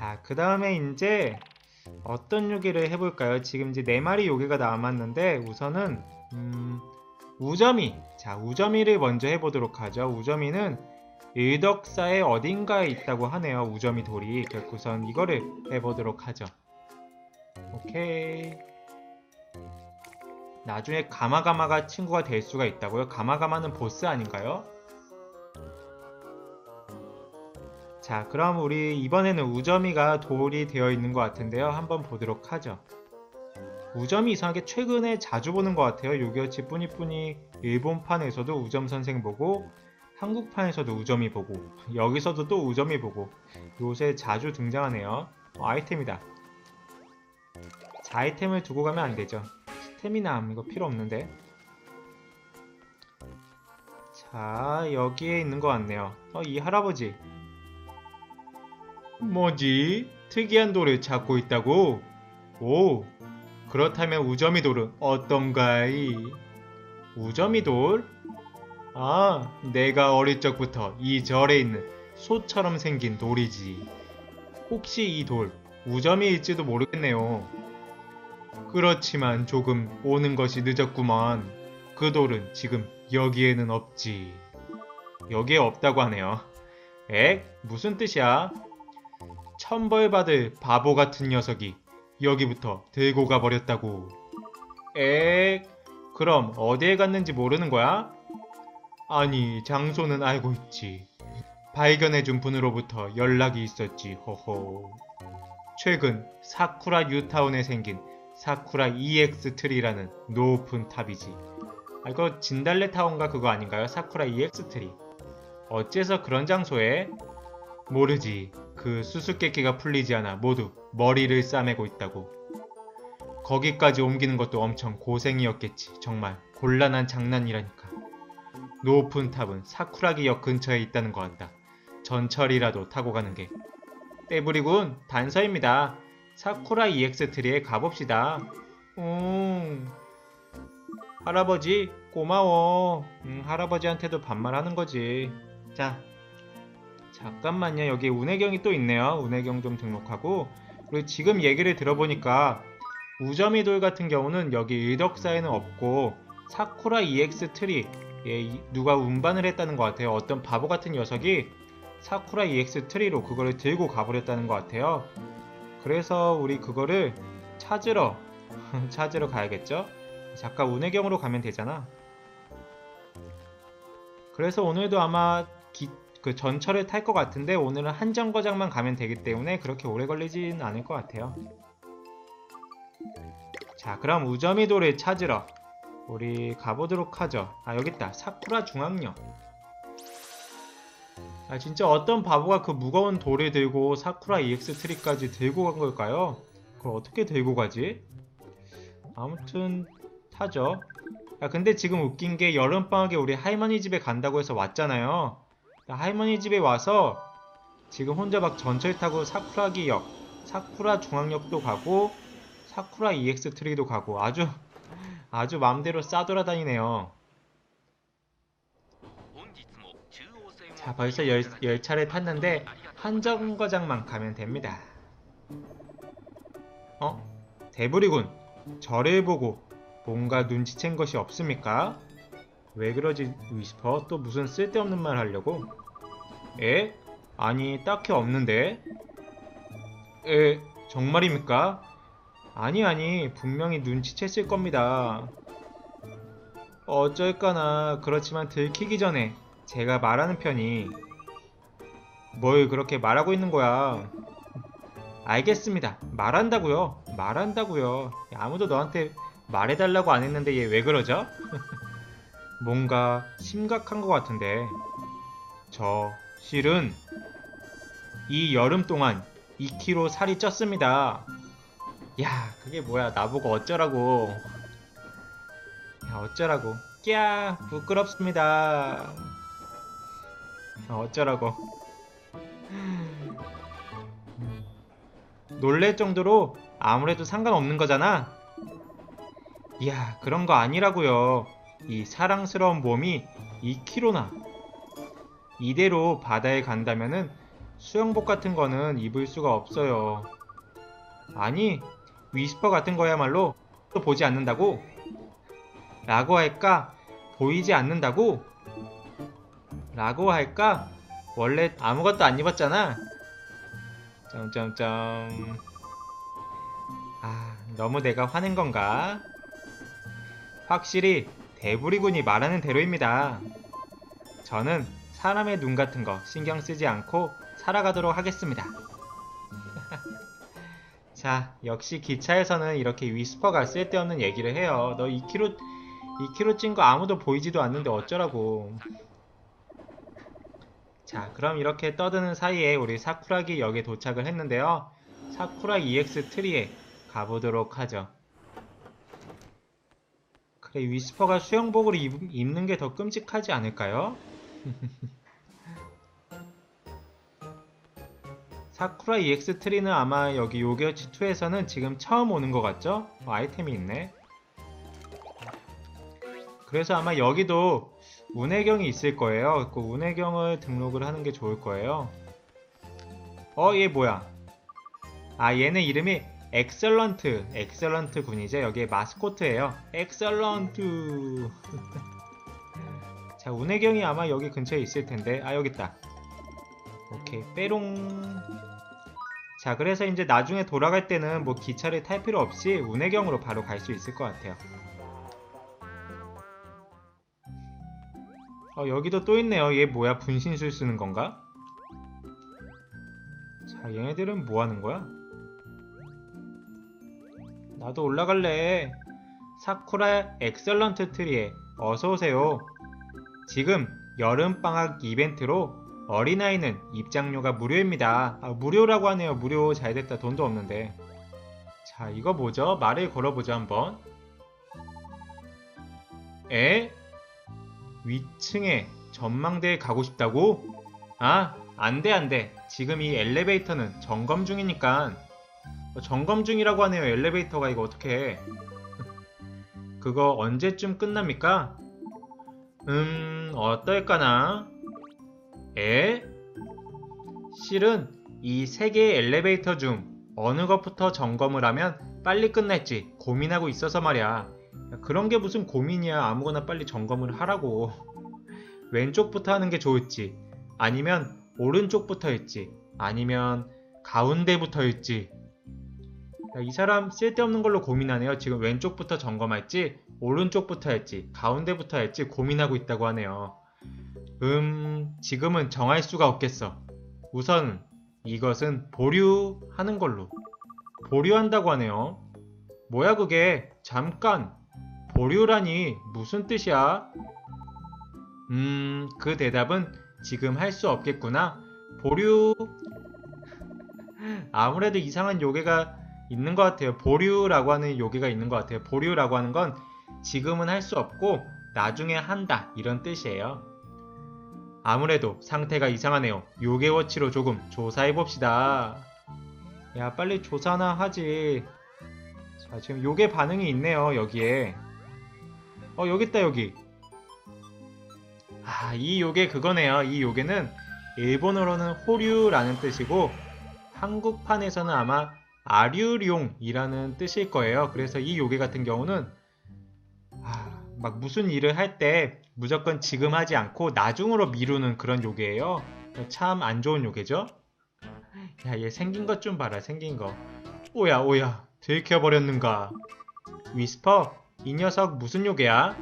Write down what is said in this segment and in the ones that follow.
자, 그 다음에 이제 어떤 요기를 해볼까요? 지금 이제 네 마리 요기가 남았는데 우선은 음, 우점이 자 우점이를 먼저 해보도록 하죠. 우점이는 일덕사의 어딘가에 있다고 하네요. 우점이 돌이 우선 이거를 해보도록 하죠. 오케이. 나중에 가마가마가 친구가 될 수가 있다고요? 가마가마는 보스 아닌가요? 자, 그럼 우리 이번에는 우점이가 돌이 되어 있는 것 같은데요. 한번 보도록 하죠. 우점이 이상하게 최근에 자주 보는 것 같아요. 요기어치 뿌니뿌니 일본판에서도 우점 선생 보고 한국판에서도 우점이 보고 여기서도 또 우점이 보고 요새 자주 등장하네요. 어, 아이템이다. 자, 아이템을 두고 가면 안 되죠. 스태미남 이거 필요 없는데. 자, 여기에 있는 것 같네요. 어, 이 할아버지. 뭐지? 특이한 돌을 찾고 있다고? 오, 그렇다면 우점이 돌은 어떤가이? 우점이 돌? 아, 내가 어릴 적부터 이 절에 있는 소처럼 생긴 돌이지. 혹시 이 돌, 우점이일지도 모르겠네요. 그렇지만 조금 오는 것이 늦었구만. 그 돌은 지금 여기에는 없지. 여기에 없다고 하네요. 에? 무슨 뜻이야? 천벌받을 바보 같은 녀석이 여기부터 들고 가버렸다고. 에? 그럼 어디에 갔는지 모르는 거야? 아니, 장소는 알고 있지. 발견해준 분으로부터 연락이 있었지, 호호. 최근 사쿠라 뉴타운에 생긴 사쿠라 EX 트리라는 높은 탑이지. 아, 이거 진달래 타운가 그거 아닌가요? 사쿠라 EX 트리. 어째서 그런 장소에? 모르지. 그 수수께끼가 풀리지 않아 모두 머리를 싸매고 있다고. 거기까지 옮기는 것도 엄청 고생이었겠지. 정말 곤란한 장난이라니까. 높은 탑은 사쿠라기 역 근처에 있다는 거 안다. 전철이라도 타고 가는 게. 떼부리군. 단서입니다. 사쿠라 EX 트리에 가봅시다. 음. 할아버지, 고마워. 음, 할아버지한테도 반말하는 거지. 자, 잠깐만요. 여기 운해경이 또 있네요. 운해경 좀 등록하고. 그리고 지금 얘기를 들어보니까 우점이 돌 같은 경우는 여기 일덕사에는 없고 사쿠라 EX 트리 예, 이- 누가 운반을 했다는 것 같아요. 어떤 바보 같은 녀석이 사쿠라 EX 트리로 그거를 들고 가버렸다는 것 같아요. 그래서 우리 그거를 찾으러 찾으러 가야겠죠? 잠깐 운해경으로 가면 되잖아. 그래서 오늘도 아마 기- 그 전철을 탈 것 같은데 오늘은 한 정거장만 가면 되기 때문에 그렇게 오래 걸리진 않을 것 같아요. 자, 그럼 우점이도를 찾으러 우리 가보도록 하죠. 아, 여기 있다. 사쿠라 중앙역. 아, 진짜 어떤 바보가 그 무거운 돌을 들고 사쿠라 EX 트리까지 들고 간 걸까요? 그걸 어떻게 들고 가지? 아무튼 타죠. 야, 근데 지금 웃긴 게 여름방학에 우리 할머니 집에 간다고 해서 왔잖아요. 야, 할머니 집에 와서 지금 혼자 막 전철 타고 사쿠라기역, 사쿠라 중앙역도 가고 사쿠라 EX 트리도 가고 아주 아주 마음대로 싸돌아다니네요. 자, 벌써 열, 열차를 탔는데 한 정거장만 가면 됩니다. 어? 대부리군. 저를 보고 뭔가 눈치챈 것이 없습니까? 왜 그러지, 위스퍼? 또 무슨 쓸데없는 말 하려고? 에? 아니, 딱히 없는데? 에, 정말입니까? 아니, 아니, 분명히 눈치챘을 겁니다. 어쩔까나, 그렇지만 들키기 전에 제가 말하는 편이 뭘 그렇게 말하고 있는 거야. 알겠습니다. 말한다고요. 말한다고요. 아무도 너한테 말해달라고 안 했는데 얘 왜 그러죠? 뭔가 심각한 것 같은데. 저 실은 이 여름 동안 2kg 살이 쪘습니다. 야, 그게 뭐야? 나보고 어쩌라고. 야, 어쩌라고. 꺄, 부끄럽습니다. 야, 어쩌라고. 놀랄 정도로 아무래도 상관없는 거잖아. 이야, 그런 거 아니라고요. 이 사랑스러운 몸이 2kg나. 이대로 바다에 간다면은 수영복 같은 거는 입을 수가 없어요. 아니, 위스퍼 같은 거야말로 또 보지 않는다고? 라고 할까? 보이지 않는다고? 라고 할까? 원래 아무것도 안 입었잖아. 점점점. 아, 너무 내가 화낸 건가? 확실히 대부리군이 말하는 대로입니다. 저는 사람의 눈 같은 거 신경 쓰지 않고 살아가도록 하겠습니다. 자, 역시 기차에서는 이렇게 위스퍼가 쓸데없는 얘기를 해요. 너 2kg, 2kg 찐 거 아무도 보이지도 않는데 어쩌라고. 자, 그럼 이렇게 떠드는 사이에 우리 사쿠라기 역에 도착을 했는데요. 사쿠라 EX 트리에 가보도록 하죠. 그래, 위스퍼가 수영복을 입, 입는 게 더 끔찍하지 않을까요? 사쿠라 EX 트리는 아마 여기 요게어치 2에서는 지금 처음 오는 것 같죠? 어, 아이템이 있네. 그래서 아마 여기도 운해경이 있을 거예요. 그 운해경을 등록을 하는 게 좋을 거예요. 어, 얘 뭐야? 아, 얘는 이름이 엑셀런트, 엑셀런트 군이죠. 여기에 마스코트예요. 엑셀런트. 자, 운해경이 아마 여기 근처에 있을 텐데. 아, 여기 있다. 오케이, 빼롱. 자, 그래서 이제 나중에 돌아갈 때는 뭐 기차를 탈 필요 없이 운해경으로 바로 갈 수 있을 것 같아요. 어, 여기도 또 있네요. 얘 뭐야? 분신술 쓰는 건가? 자, 얘네들은 뭐 하는 거야? 나도 올라갈래. 사쿠라 엑셀런트 트리에 어서오세요. 지금 여름방학 이벤트로 어린아이는 입장료가 무료입니다. 아, 무료라고 하네요. 무료 잘 됐다. 돈도 없는데. 자, 이거 뭐죠? 말을 걸어보자 한번. 에? 위층에 전망대에 가고 싶다고? 아, 안 돼, 안 돼. 지금 이 엘리베이터는 점검 중이니까. 어, 점검 중이라고 하네요. 엘리베이터가 이거 어떻게 그거 언제쯤 끝납니까? 음, 어떨까나? 에? 실은 이 세 개의 엘리베이터 중 어느 것부터 점검을 하면 빨리 끝날지 고민하고 있어서 말이야. 그런 게 무슨 고민이야. 아무거나 빨리 점검을 하라고. 왼쪽부터 하는 게 좋을지, 아니면 오른쪽부터일지, 아니면 가운데부터일지. 야, 이 사람 쓸데없는 걸로 고민하네요. 지금 왼쪽부터 점검할지, 오른쪽부터 할지, 가운데부터 할지 고민하고 있다고 하네요. 음, 지금은 정할 수가 없겠어. 우선 이것은 보류하는 걸로. 보류한다고 하네요. 뭐야 그게? 잠깐. 보류라니 무슨 뜻이야? 음, 그 대답은 지금 할 수 없겠구나. 보류. 아무래도 이상한 요괴가 있는 것 같아요. 보류라고 하는 요괴가 있는 것 같아요. 보류라고 하는 건 지금은 할 수 없고 나중에 한다 이런 뜻이에요. 아무래도 상태가 이상하네요. 요괴워치로 조금 조사해 봅시다. 야 빨리 조사나 하지. 자 지금 요괴 반응이 있네요 여기에. 어 여기 있다 여기. 아 이 요괴 그거네요. 이 요괴는 일본어로는 호류라는 뜻이고 한국판에서는 아마 아류룡이라는 뜻일 거예요. 그래서 이 요괴 같은 경우는 아, 막 무슨 일을 할 때 무조건 지금 하지 않고 나중으로 미루는 그런 요괴예요. 참 안 좋은 요괴죠? 야, 얘 생긴 것 좀 봐라, 생긴 거. 오야, 오야, 들켜버렸는가. 위스퍼, 이 녀석 무슨 요괴야?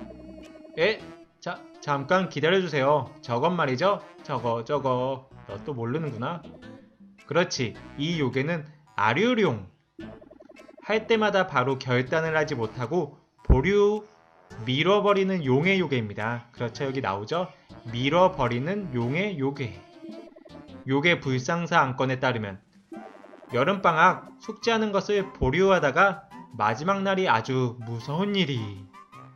에? 자, 잠깐 기다려주세요. 저건 말이죠? 저거, 저거. 너 또 모르는구나. 그렇지, 이 요괴는 아류룡. 할 때마다 바로 결단을 하지 못하고 보류 밀어버리는 용의 요괴입니다. 그렇죠. 여기 나오죠. 밀어버리는 용의 요괴. 요괴 불상사 안건에 따르면 여름방학 숙제하는 것을 보류하다가 마지막 날이 아주 무서운 일이.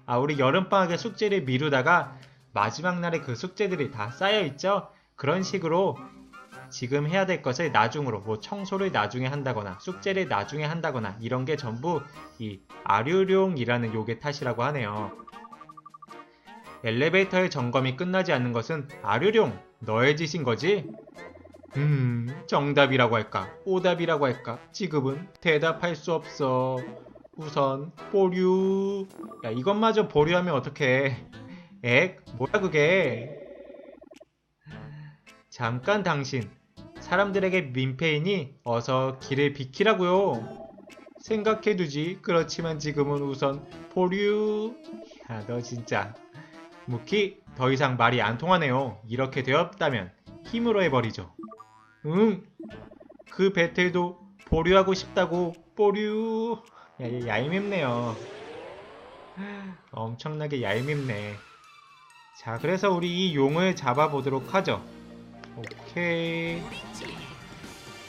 아, 우리 여름방학에 숙제를 미루다가 마지막 날에 그 숙제들이 다 쌓여있죠? 그런 식으로 지금 해야 될 것을 나중으로 뭐 청소를 나중에 한다거나 숙제를 나중에 한다거나 이런 게 전부 이 아류룡이라는 요괴 탓이라고 하네요. 엘리베이터의 점검이 끝나지 않는 것은 아류룡 너의 짓인 거지? 음, 정답이라고 할까? 오답이라고 할까? 지금은 대답할 수 없어. 우선 보류. 야, 이것마저 보류하면 어떡해? 액? 뭐야 그게? 잠깐 당신. 사람들에게 민폐이니 어서 길을 비키라고요. 생각해두지. 그렇지만 지금은 우선 보류. 야, 너 진짜. 무키, 더 이상 말이 안 통하네요. 이렇게 되었다면 힘으로 해버리죠. 응. 그 배틀도 보류하고 싶다고 보류. 야, 얘 얄밉네요. 엄청나게 얄밉네. 자, 그래서 우리 이 용을 잡아보도록 하죠. 오케이.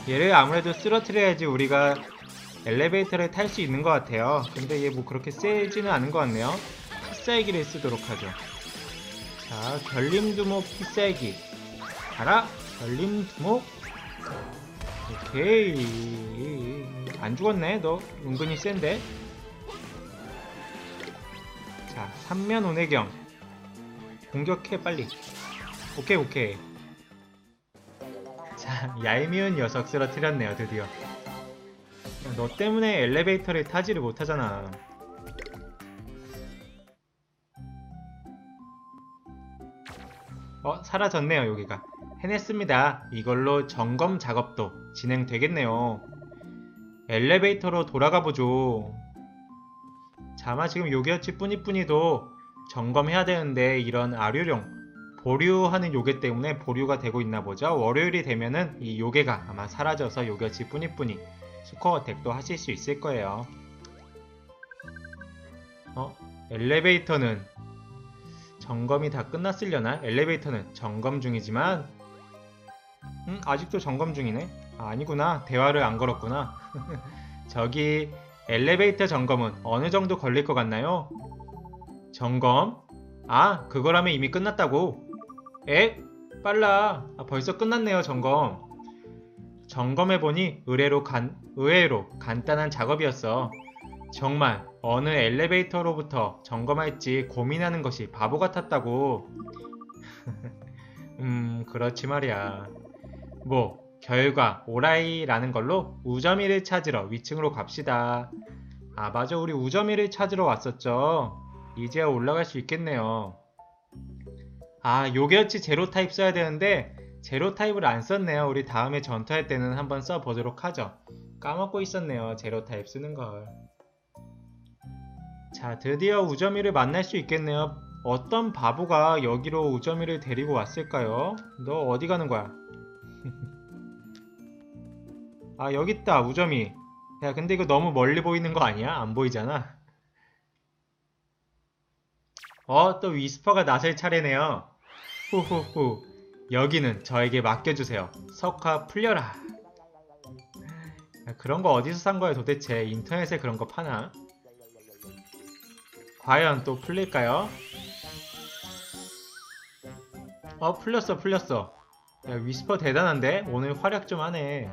얘를 아무래도 쓰러뜨려야지 우리가 엘리베이터를 탈 수 있는 것 같아요. 근데 얘 뭐 그렇게 세지는 않은 것 같네요. 필살기를 쓰도록 하죠. 자, 결림두목 필살기. 가라! 결림두목. 오케이. 안 죽었네, 너. 은근히 센데? 자, 삼면 온해경. 공격해, 빨리. 오케이, 오케이. 자, 얄미운 녀석 쓰러뜨렸네요, 드디어. 야, 너 때문에 엘리베이터를 타지를 못하잖아. 어, 사라졌네요, 여기가. 해냈습니다. 이걸로 점검 작업도 진행되겠네요. 엘리베이터로 돌아가 보죠. 자마 지금 요괴어치 뿌니뿌니도 점검해야 되는데 이런 아류령 보류하는 요괴 때문에 보류가 되고 있나 보죠. 월요일이 되면은 이 요괴가 아마 사라져서 요괴어치 뿌니뿌니 스코어 덱도 하실 수 있을 거예요. 어? 엘리베이터는 점검이 다 끝났으려나? 엘리베이터는 점검 중이지만 음, 아직도 점검 중이네. 아, 아니구나. 대화를 안 걸었구나. 저기 엘리베이터 점검은 어느 정도 걸릴 것 같나요? 점검? 아, 그거라면 이미 끝났다고. 에? 빨라. 아, 벌써 끝났네요, 점검. 점검해보니 의외로 간, 의외로 간단한 작업이었어. 정말 어느 엘리베이터로부터 점검할지 고민하는 것이 바보 같았다고. 음, 그렇지 말이야. 뭐, 결과, 오라이라는 걸로 우점이를 찾으러 위층으로 갑시다. 아, 맞아. 우리 우점이를 찾으러 왔었죠. 이제야 올라갈 수 있겠네요. 아, 요게어치 제로 타입 써야 되는데, 제로 타입을 안 썼네요. 우리 다음에 전투할 때는 한번 써보도록 하죠. 까먹고 있었네요. 제로 타입 쓰는 걸. 자, 드디어 우점이를 만날 수 있겠네요. 어떤 바보가 여기로 우점이를 데리고 왔을까요? 너 어디 가는 거야? 아, 여기 있다, 우점이. 야, 근데 이거 너무 멀리 보이는 거 아니야? 안 보이잖아. 어, 또 위스퍼가 나설 차례네요. 후후후. 여기는 저에게 맡겨주세요. 석화 풀려라. 야, 그런 거 어디서 산 거야 도대체? 인터넷에 그런 거 파나? 과연 또 풀릴까요? 어 풀렸어 풀렸어 야 위스퍼 대단한데? 오늘 활약 좀 하네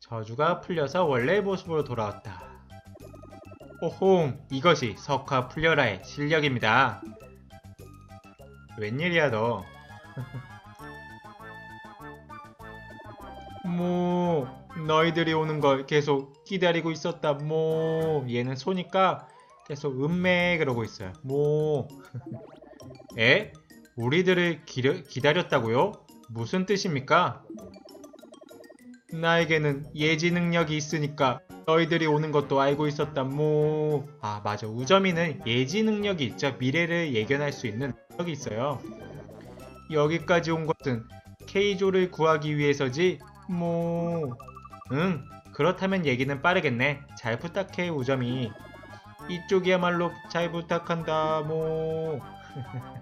저주가 풀려서 원래의 모습으로 돌아왔다 오홍 이것이 석화 풀려라의 실력입니다 웬일이야 너 뭐 너희들이 오는 걸 계속 기다리고 있었다 뭐 얘는 소니까 계속 음매 그러고 있어요 뭐 에? 우리들을 기려, 기다렸다고요? 무슨 뜻입니까? 나에게는 예지 능력이 있으니까 너희들이 오는 것도 알고 있었다 뭐... 아 맞아. 우점이는 예지 능력이 있죠 미래를 예견할 수 있는 능력이 있어요. 여기까지 온 것은 케이조를 구하기 위해서지 뭐... 응 그렇다면 얘기는 빠르겠네. 잘 부탁해 우점이. 이쪽이야말로 잘 부탁한다 뭐...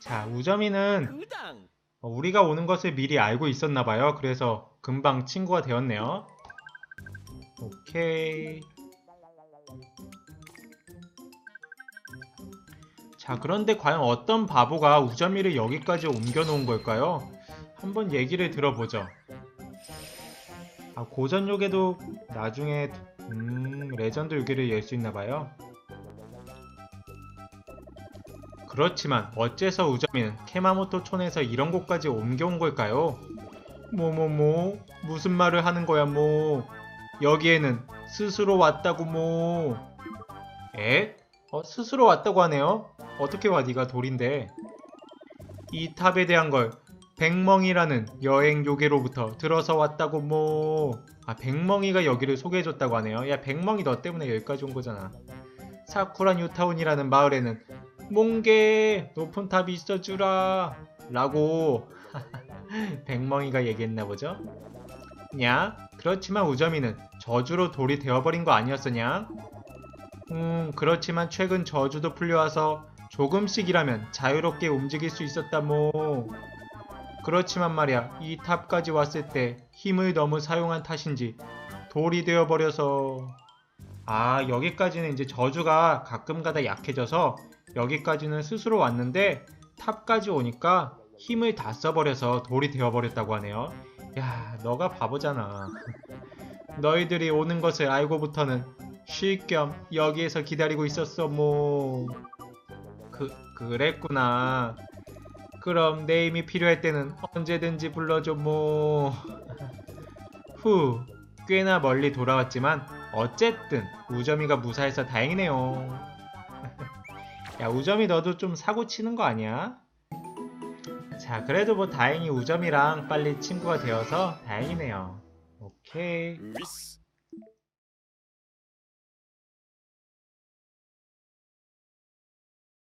자 우점이는 우리가 오는 것을 미리 알고 있었나 봐요. 그래서 금방 친구가 되었네요. 오케이. 자, 그런데 과연 어떤 바보가 우점이를 여기까지 옮겨 놓은 걸까요? 한번 얘기를 들어보죠. 아, 고전 요괴도 나중에 음, 레전드 요괴를 열 수 있나 봐요. 그렇지만 어째서 우점이는 케마모토 촌에서 이런 곳까지 옮겨온 걸까요? 뭐뭐뭐 무슨 말을 하는 거야 뭐 여기에는 스스로 왔다고 뭐 에? 어 스스로 왔다고 하네요 어떻게 와 네가 돌인데 이 탑에 대한 걸 백멍이라는 여행 요괴로부터 들어서 왔다고 뭐. 아, 백멍이가 여기를 소개해줬다고 하네요. 야, 백멍이 너 때문에 여기까지 온 거잖아. 사쿠라 뉴타운이라는 마을에는 몽개 높은 탑이 있어주라 라고 백멍이가 얘기했나 보죠? 냐? 그렇지만 우점이는 저주로 돌이 되어버린 거 아니었으냐? 음, 그렇지만 최근 저주도 풀려와서 조금씩이라면 자유롭게 움직일 수 있었다 뭐. 그렇지만 말이야, 이 탑까지 왔을 때 힘을 너무 사용한 탓인지 돌이 되어버려서 아 여기까지는 이제 저주가 가끔가다 약해져서 여기까지는 스스로 왔는데 탑까지 오니까 힘을 다 써버려서 돌이 되어버렸다고 하네요. 야 너가 바보잖아. 너희들이 오는 것을 알고부터는 쉴 겸 여기에서 기다리고 있었어 뭐. 그 그랬구나. 그럼 내 힘이 필요할 때는 언제든지 불러줘 뭐. 후, 꽤나 멀리 돌아왔지만 어쨌든 우점이가 무사해서 다행이네요. 야, 우점이 너도 좀 사고 치는 거 아니야? 자, 그래도 뭐 다행히 우점이랑 빨리 친구가 되어서 다행이네요. 오케이.